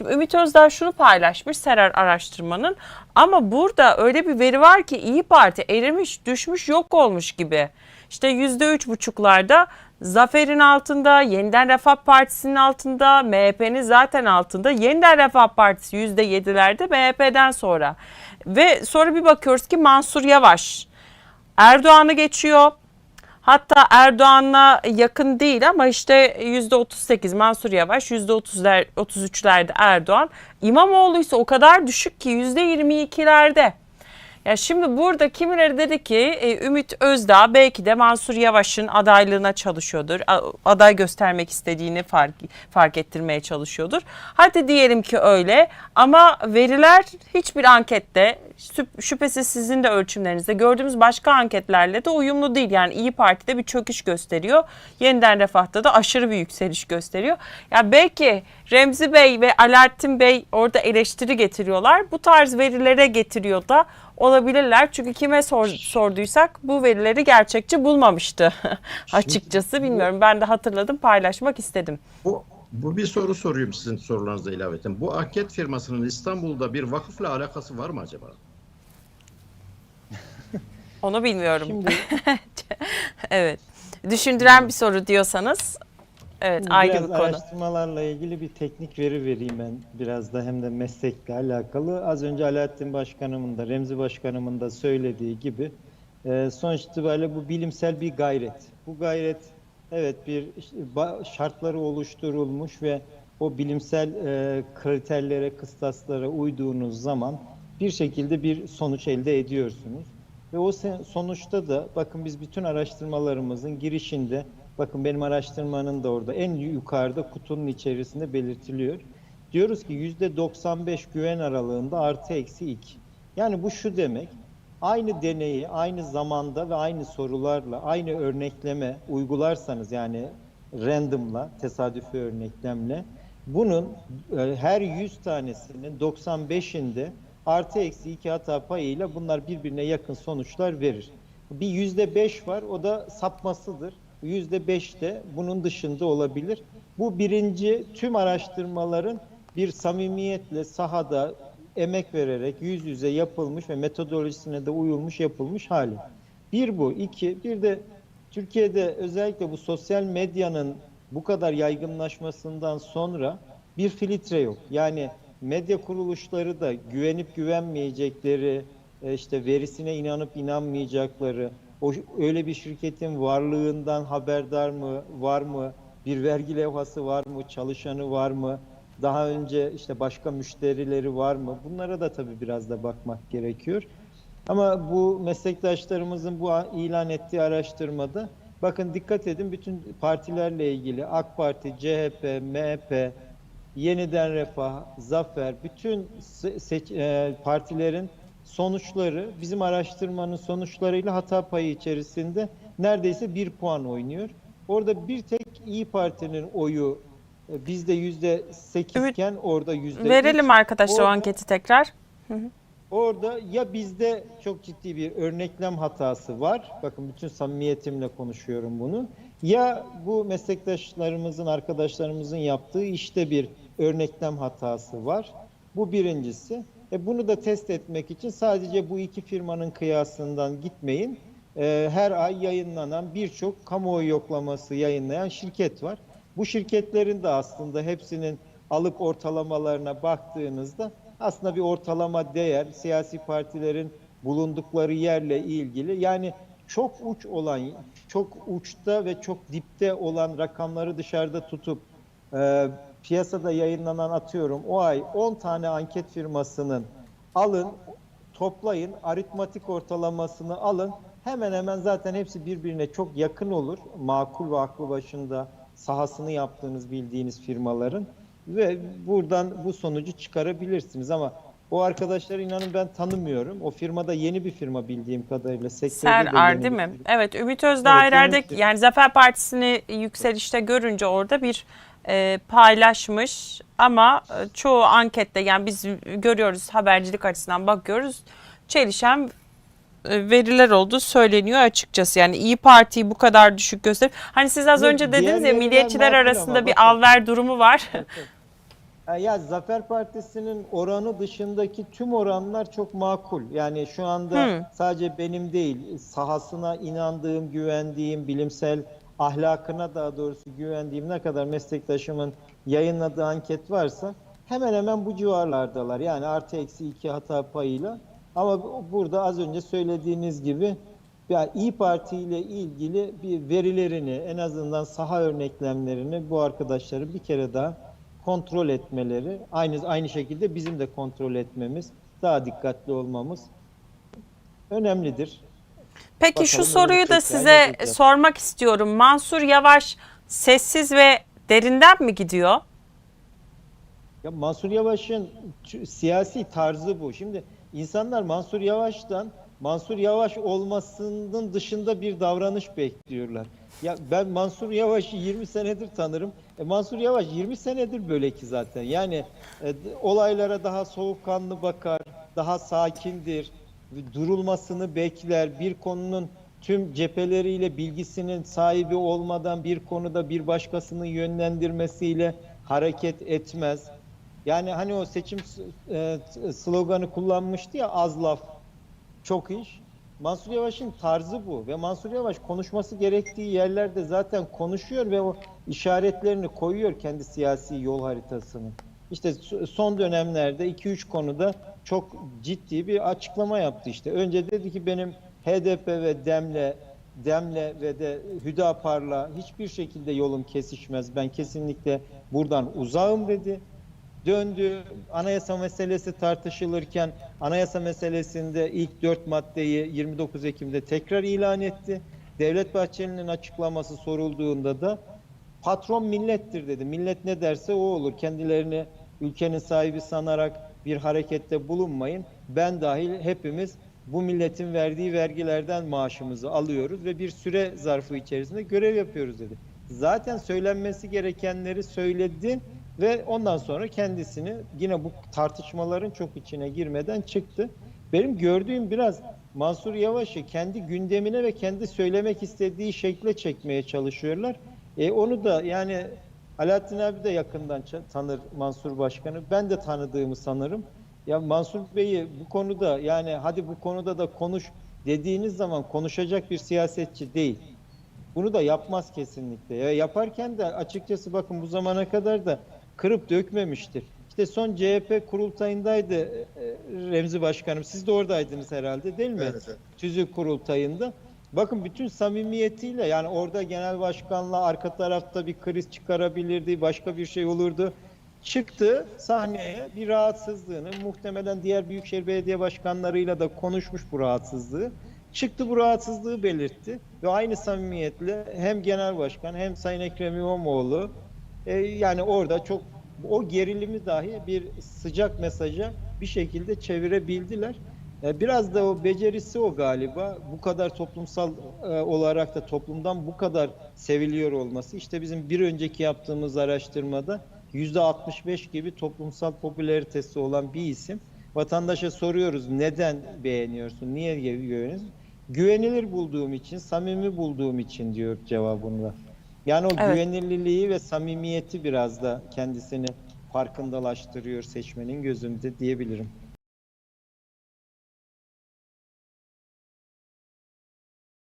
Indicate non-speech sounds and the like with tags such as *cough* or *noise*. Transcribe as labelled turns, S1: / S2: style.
S1: Şimdi Ümit Özdağ şunu paylaşmış Serar araştırmanın ama burada öyle bir veri var ki İyi Parti erimiş, düşmüş, yok olmuş gibi. İşte yüzde üç buçuklarda Zafer'in altında, Yeniden Refah Partisi'nin altında, MHP'nin zaten altında. Yeniden Refah Partisi yüzde yedilerde MHP'den sonra. Ve sonra bir bakıyoruz ki Mansur Yavaş Erdoğan'ı geçiyor. Hatta Erdoğan'la yakın değil ama işte %38 Mansur Yavaş, %30'ler 33'lerde Erdoğan. İmamoğlu ise o kadar düşük ki %22'lerde. Ya şimdi burada kimileri dedi ki e, Ümit Özdağ belki de Mansur Yavaş'ın adaylığına çalışıyordur. Aday göstermek istediğini fark, fark ettirmeye çalışıyordur. Hadi diyelim ki öyle ama veriler hiçbir ankette şüphesiz sizin de ölçümlerinizde gördüğümüz başka anketlerle de uyumlu değil. Yani İyi Parti'de bir çöküş gösteriyor. Yeniden Refah'ta da aşırı bir yükseliş gösteriyor. Ya belki Remzi Bey ve Alaaddin Bey orada eleştiri getiriyorlar. Bu tarz verilere getiriyor da olabilirler. Çünkü kime sor- sorduysak bu verileri gerçekçi bulmamıştı. *laughs* Açıkçası bilmiyorum. Ben de hatırladım paylaşmak istedim.
S2: Bu, bu bir soru sorayım sizin sorularınıza ilaveten. Bu anket firmasının İstanbul'da bir vakıfla alakası var mı acaba?
S1: Onu bilmiyorum.
S3: Şimdi *laughs*
S1: Evet. Düşündüren bir soru diyorsanız evet ayrı
S3: biraz
S1: bir konu.
S3: araştırmalarla ilgili bir teknik veri vereyim ben biraz da hem de meslekle alakalı. Az önce Alaaddin Başkanımın da Remzi Başkanımın da söylediği gibi e, sonuç itibariyle bu bilimsel bir gayret. Bu gayret evet bir şartları oluşturulmuş ve o bilimsel e, kriterlere, kıstaslara uyduğunuz zaman bir şekilde bir sonuç elde ediyorsunuz. Ve o sonuçta da bakın biz bütün araştırmalarımızın girişinde bakın benim araştırmanın da orada en yukarıda kutunun içerisinde belirtiliyor. Diyoruz ki %95 güven aralığında artı eksi 2. Yani bu şu demek aynı deneyi aynı zamanda ve aynı sorularla aynı örnekleme uygularsanız yani randomla tesadüfi örneklemle bunun e, her 100 tanesinin 95'inde artı eksi 2 hata payıyla bunlar birbirine yakın sonuçlar verir. Bir yüzde beş var o da sapmasıdır. Yüzde beş de bunun dışında olabilir. Bu birinci tüm araştırmaların bir samimiyetle sahada emek vererek yüz yüze yapılmış ve metodolojisine de uyulmuş yapılmış hali. Bir bu. iki bir de Türkiye'de özellikle bu sosyal medyanın bu kadar yaygınlaşmasından sonra bir filtre yok. Yani medya kuruluşları da güvenip güvenmeyecekleri, e, işte verisine inanıp inanmayacakları, o öyle bir şirketin varlığından haberdar mı, var mı, bir vergi levhası var mı, çalışanı var mı, daha önce işte başka müşterileri var mı? Bunlara da tabii biraz da bakmak gerekiyor. Ama bu meslektaşlarımızın bu ilan ettiği araştırmada bakın dikkat edin bütün partilerle ilgili AK Parti, CHP, MHP, Yeniden Refah, Zafer bütün se- seç- e, partilerin sonuçları bizim araştırmanın sonuçlarıyla hata payı içerisinde neredeyse bir puan oynuyor. Orada bir tek İyi Parti'nin oyu e, bizde yüzde sekizken orada yüzde
S1: Verelim arkadaşlar o
S3: Orada-
S1: anketi tekrar.
S3: Orada ya bizde çok ciddi bir örneklem hatası var. Bakın bütün samimiyetimle konuşuyorum bunu. Ya bu meslektaşlarımızın, arkadaşlarımızın yaptığı işte bir örneklem hatası var. Bu birincisi. E bunu da test etmek için sadece bu iki firmanın kıyasından gitmeyin. E, her ay yayınlanan birçok kamuoyu yoklaması yayınlayan şirket var. Bu şirketlerin de aslında hepsinin alıp ortalamalarına baktığınızda aslında bir ortalama değer siyasi partilerin bulundukları yerle ilgili yani çok uç olan çok uçta ve çok dipte olan rakamları dışarıda tutup e, piyasada yayınlanan atıyorum o ay 10 tane anket firmasının alın toplayın aritmatik ortalamasını alın hemen hemen zaten hepsi birbirine çok yakın olur makul ve aklı başında sahasını yaptığınız bildiğiniz firmaların ve buradan bu sonucu çıkarabilirsiniz ama o arkadaşları inanın ben tanımıyorum. O firmada yeni bir firma bildiğim kadarıyla.
S1: Ser Ar değil mi? Evet Ümit Özdağ
S3: Evet, bir-
S1: yani Zafer Partisi'ni yükselişte görünce orada bir e, paylaşmış ama e, çoğu ankette yani biz görüyoruz habercilik açısından bakıyoruz çelişen e, veriler olduğu söyleniyor açıkçası. Yani İyi Parti'yi bu kadar düşük göster. Hani siz az önce dediniz ya milliyetçiler arasında bir alver durumu var.
S3: Ya Zafer Partisi'nin oranı dışındaki tüm oranlar çok makul. Yani şu anda
S1: Hı.
S3: sadece benim değil, sahasına inandığım, güvendiğim, bilimsel ahlakına daha doğrusu güvendiğim ne kadar meslektaşımın yayınladığı anket varsa hemen hemen bu civarlardalar. Yani artı eksi iki hata payıyla. Ama bu- burada az önce söylediğiniz gibi ya İyi Parti ile ilgili bir verilerini en azından saha örneklemlerini bu arkadaşları bir kere daha kontrol etmeleri aynı aynı şekilde bizim de kontrol etmemiz daha dikkatli olmamız önemlidir.
S1: Peki şu
S3: Bakalım
S1: soruyu da size sormak istiyorum. Mansur Yavaş sessiz ve derinden mi gidiyor?
S3: Ya Mansur Yavaş'ın siyasi tarzı bu. Şimdi insanlar Mansur Yavaş'tan Mansur Yavaş olmasının dışında bir davranış bekliyorlar. Ya ben Mansur Yavaş'ı 20 senedir tanırım. E Mansur Yavaş 20 senedir böyle ki zaten. Yani e, olaylara daha soğukkanlı bakar, daha sakindir, durulmasını bekler. Bir konunun tüm cepheleriyle bilgisinin sahibi olmadan bir konuda bir başkasının yönlendirmesiyle hareket etmez. Yani hani o seçim e, sloganı kullanmıştı ya az laf çok iş. Mansur Yavaş'ın tarzı bu ve Mansur Yavaş konuşması gerektiği yerlerde zaten konuşuyor ve o işaretlerini koyuyor kendi siyasi yol haritasını. İşte son dönemlerde 2-3 konuda çok ciddi bir açıklama yaptı işte. Önce dedi ki benim HDP ve DEM'le Dem'le ve de Hüdapar'la hiçbir şekilde yolum kesişmez. Ben kesinlikle buradan uzağım dedi döndü. Anayasa meselesi tartışılırken anayasa meselesinde ilk dört maddeyi 29 Ekim'de tekrar ilan etti. Devlet Bahçeli'nin açıklaması sorulduğunda da patron millettir dedi. Millet ne derse o olur. Kendilerini ülkenin sahibi sanarak bir harekette bulunmayın. Ben dahil hepimiz bu milletin verdiği vergilerden maaşımızı alıyoruz ve bir süre zarfı içerisinde görev yapıyoruz dedi. Zaten söylenmesi gerekenleri söyledi ve ondan sonra kendisini yine bu tartışmaların çok içine girmeden çıktı. Benim gördüğüm biraz Mansur Yavaş'ı kendi gündemine ve kendi söylemek istediği şekle çekmeye çalışıyorlar. E onu da yani Alaaddin abi de yakından tanır Mansur Başkanı. Ben de tanıdığımı sanırım. Ya Mansur Bey'i bu konuda yani hadi bu konuda da konuş dediğiniz zaman konuşacak bir siyasetçi değil. Bunu da yapmaz kesinlikle. Ya yaparken de açıkçası bakın bu zamana kadar da kırıp dökmemiştir. İşte son CHP kurultayındaydı e, e, Remzi Başkanım. Siz de oradaydınız herhalde değil mi?
S2: Evet, evet.
S3: Tüzük kurultayında. Bakın bütün samimiyetiyle yani orada genel başkanla arka tarafta bir kriz çıkarabilirdi, başka bir şey olurdu. Çıktı sahneye bir rahatsızlığını muhtemelen diğer büyükşehir belediye başkanlarıyla da konuşmuş bu rahatsızlığı. Çıktı bu rahatsızlığı belirtti ve aynı samimiyetle hem genel başkan hem Sayın Ekrem İmamoğlu e, yani orada çok o gerilimi dahi bir sıcak mesaja bir şekilde çevirebildiler. E, Biraz da o becerisi o galiba. Bu kadar toplumsal e, olarak da toplumdan bu kadar seviliyor olması. İşte bizim bir önceki yaptığımız araştırmada %65 gibi toplumsal popülaritesi olan bir isim. Vatandaşa soruyoruz neden beğeniyorsun, niye güveniyorsun? Güvenilir bulduğum için, samimi bulduğum için diyor cevabında. Yani o
S1: Evet.
S3: güvenilirliği ve samimiyeti biraz da kendisini farkındalaştırıyor seçmenin gözünde diyebilirim.